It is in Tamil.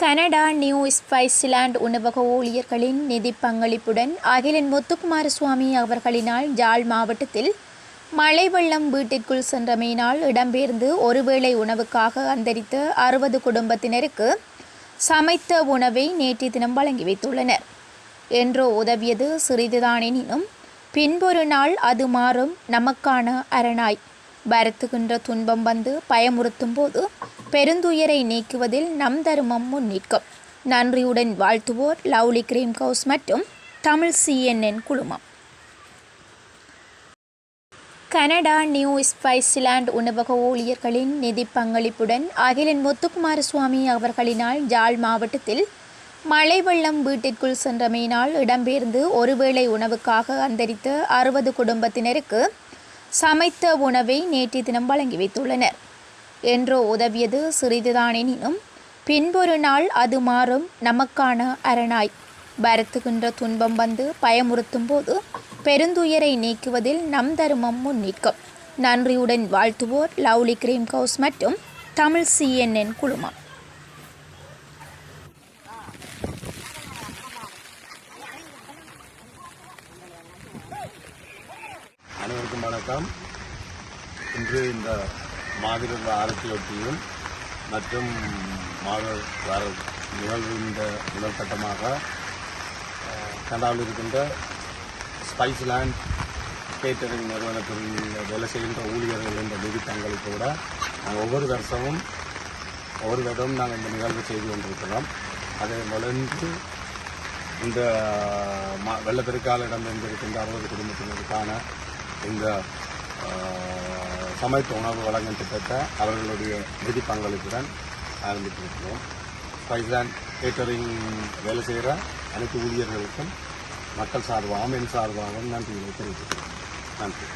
கனடா நியூ ஸ்பைஸ்லாண்ட் உணவக ஊழியர்களின் நிதி பங்களிப்புடன் அகிலன் முத்துக்குமாரசுவாமி அவர்களினால் ஜாழ் மாவட்டத்தில் மழை வெள்ளம் வீட்டிற்குள் சென்றமையினால் இடம்பெயர்ந்து ஒருவேளை உணவுக்காக அந்தரித்த அறுபது குடும்பத்தினருக்கு சமைத்த உணவை நேற்று தினம் வழங்கி வைத்துள்ளனர். என்றோ உதவியது சிறிதுதானெனினும் பின்பொரு நாள் அது மாறும் நமக்கான அரணாய். வருத்துகின்ற துன்பம் வந்து பயமுறுத்தும் போது பெருந்துயரை நீக்குவதில் நம் தருமம் முன்னிற்கும். நன்றியுடன் வாழ்த்துவோர் லவ்லி கிரீம் கவுஸ் மற்றும் தமிழ் சிஎன்என் குழுமம். கனடா நியூ ஸ்பைஸ்லாண்ட் உணவக ஊழியர்களின் நிதி பங்களிப்புடன் அகிலன் முத்துக்குமாரசுவாமி அவர்களினால் ஜாழ் மாவட்டத்தில் மழை வெள்ளம் வீட்டிற்குள் சென்றமையினால் இடம்பெயர்ந்து ஒருவேளை உணவுக்காக அந்தரித்த அறுபது குடும்பத்தினருக்கு சமைத்த உணவை நேற்று தினம் வழங்கி வைத்துள்ளனர். என்றோ உதவியது சிறிதுதானெனினும் பின்பொரு நாள் அது மாறும் நமக்கான அரணாய். வருத்துகின்ற துன்பம் வந்து பயமுறுத்தும் போது பெருந்துயரை நீக்குவதில் நம் தர்மம் முன்னிற்கும். நன்றியுடன் வாழ்த்துவோர் லவ்லி கிரீம் கவுஸ் மற்றும் தமிழ் சிஎன்என் குழுமம். அனைவருக்கும் வணக்கம். இன்று இந்த மாவீரர் வாரத்தையொட்டியும் மற்றும் மாவீரர் நிகழ்வு இந்த முதல் கட்டமாக கனடாவில் இருக்கின்ற ஸ்பைஸ்லேண்ட் கேட்டரிங் நிறுவனத்தில் வேலை செய்கின்ற ஊழியர்கள் என்ற நிதி பங்களிப்போட நாங்கள் ஒவ்வொரு வருஷமும் ஒவ்வொரு விதமும் நாங்கள் இந்த நிகழ்வு செய்து கொண்டிருக்கிறோம். அதை வளர்ந்து இந்த ம- வெள்ளப்பெருக்கால இடம்பெற்றிருக்கின்ற அறுபது குடும்பத்தினருக்கான இந்த சமைத்த உணவு வழங்கும் திட்டத்தை அவர்களுடைய நிதி பங்களிப்புடன் ஆரம்பித்திருக்கிறோம். ஃபைசான் கேட்டரிங் வேலை செய்கிற அனைத்து ஊழியர்களுக்கும் மக்கள் சார்பாகவும் என் சார்பாகவும் நன்றிகளை தெரிவித்துக்கிறேன் நன்றி.